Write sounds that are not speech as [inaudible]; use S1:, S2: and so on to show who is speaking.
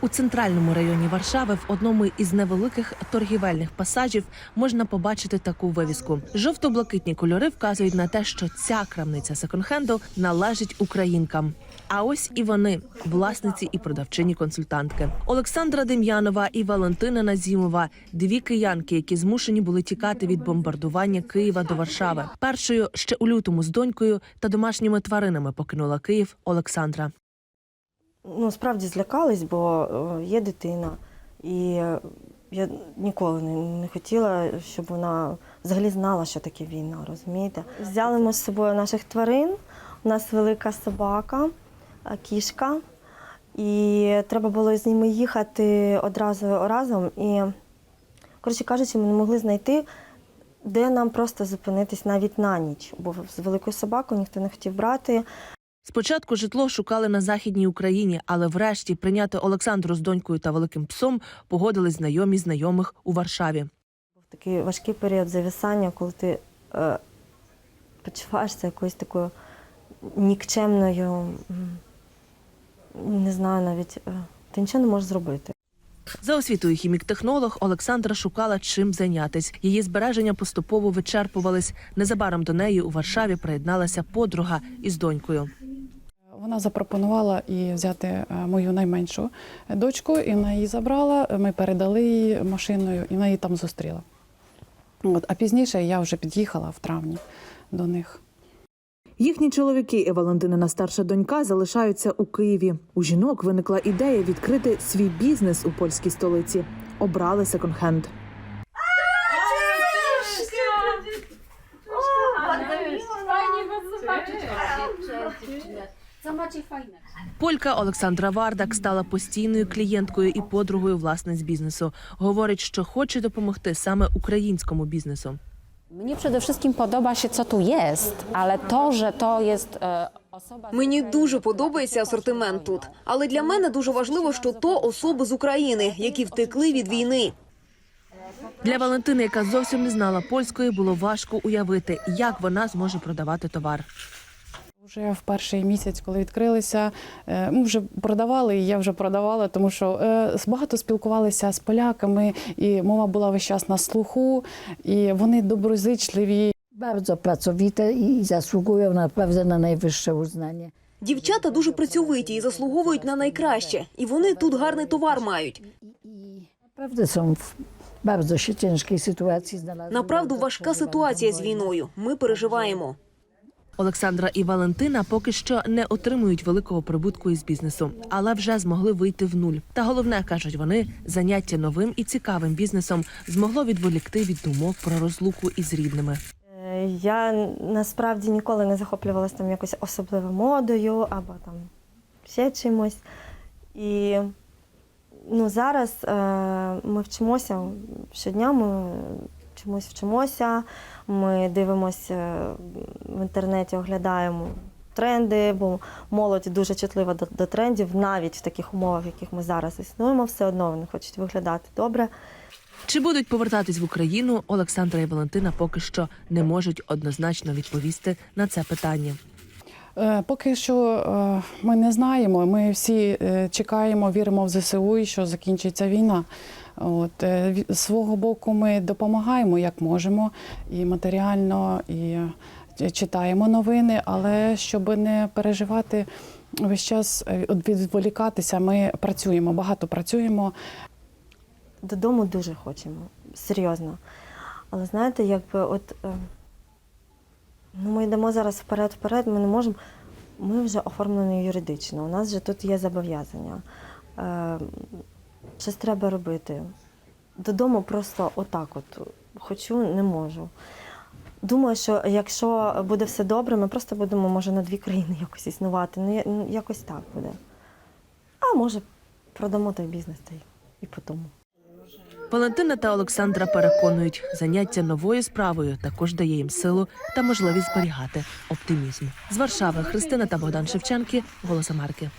S1: У центральному районі Варшави в одному із невеликих торгівельних пасажів можна побачити таку вивіску. Жовто-блакитні кольори вказують на те, що ця крамниця секонд-хенду належить українкам. А ось і вони, власниці і продавчині консультантки. Олександра Дем'янова і Валентина Назімова дві киянки, які змушені були тікати від бомбардування Києва до Варшави. Першою ще у лютому з донькою та домашніми тваринами покинула Київ Олександра.
S2: Ну, справді злякались, бо е, є дитина. І я ніколи не, не хотіла, щоб вона взагалі знала, що таке війна, розумієте? Взяли ми з собою наших тварин. У нас велика собака, е, кішка. І треба було з ними їхати одразу разом. І, коротше кажучи, ми не могли знайти, де нам просто зупинитись навіть на ніч. Бо з великою собакою ніхто не хотів брати.
S1: Спочатку житло шукали на західній Україні, але врешті прийняти Олександру з донькою та великим псом погодились знайомі знайомих у Варшаві.
S2: Був такий важкий період зависання, коли ти е, почуваєшся якоюсь такою нікчемною, не знаю навіть, е, ти нічого не можеш зробити.
S1: За освітою хімік-технолог Олександра шукала чим зайнятись. Її збереження поступово вичерпувались. Незабаром до неї у Варшаві приєдналася подруга із донькою.
S3: Вона запропонувала і взяти е, мою найменшу дочку, і вона її забрала. Ми передали її машиною, і вона її там зустріла. От, а пізніше я вже під'їхала в травні до них.
S4: Їхні чоловіки і Валентинина старша донька залишаються у Києві. У жінок виникла ідея відкрити свій бізнес у польській столиці. Обрали секонд-хенд.
S5: Macie?
S1: Полька Олександра Вардак стала постійною клієнткою і подругою власниць бізнесу. Говорить, що хоче допомогти саме українському бізнесу.
S6: Mnie przede wszystkim podoba się, co tu jest, ale to, że to jest osoba.
S7: Мені дуже подобається асортимент тут, але для мене дуже важливо, що то особи з України, які втекли від війни.
S1: Для Валентини, яка зовсім не знала польської, було важко уявити, як вона зможе продавати товар.
S3: Вже в перший місяць, коли відкрилися, е, ми вже продавали, і я вже продавала, тому що е, багато спілкувалися з поляками, і мова була весь час на слуху, і вони доброзичливі.
S8: Bardzo pracowite i zasługują naprawdę na najwyższe uznanie.
S7: Дівчата дуже працьовиті і заслуговують на найкраще, і вони тут гарний towar мають.
S8: Naprawdę są w bardzo się ciężkiej sytuacji.
S7: Направду важка ситуація з війною. Ми переживаємо.
S1: Олександра і Валентина поки що не отримують великого прибутку із бізнесу, але вже змогли вийти в нуль. Та головне кажуть вони, заняття новим і цікавим бізнесом змогло відволікти від думок про розлуку із рідними.
S2: Е, Я насправді ніколи не захоплювалася там якось особливо модою або там ще чимось. І ну, зараз е, ми вчимося щодня, ми чомусь вчимося, ми дивимося в інтернеті, оглядаємо тренди, бо молодь дуже чутлива до, до трендів, навіть в таких умовах, в яких ми зараз існуємо, все одно вони хочуть виглядати добре.
S1: Чи будуть повертатись в Україну? Олександра і Валентина поки що не можуть однозначно відповісти на це питання.
S3: Е, Поки що е, ми не знаємо. Ми всі е, чекаємо, віримо в ЗСУ і що закінчиться війна. От е, свого боку, ми допомагаємо як можемо, і матеріально, і е, читаємо новини, але щоб не переживати весь час е, відволікатися, ми працюємо, багато працюємо.
S2: Додому дуже хочемо, серйозно. Але знаєте, якби от ну, ми йдемо зараз вперед-вперед, ми не можемо. Ми вже оформлені юридично. У нас вже тут є зобов'язання. Щось треба робити. Додому просто отак от. Хочу, не можу. Думаю, що якщо буде все добре, ми просто будемо, може, на дві країни [laughs] якось існувати. Ну, ну, якось так буде. А може, продамо той бізнес та і по тому.
S1: Валентина та Олександра переконують, заняття новою справою також дає їм силу та можливість зберігати оптимізм. З Варшави Христина та Богдан Шевченки, Голос Америки.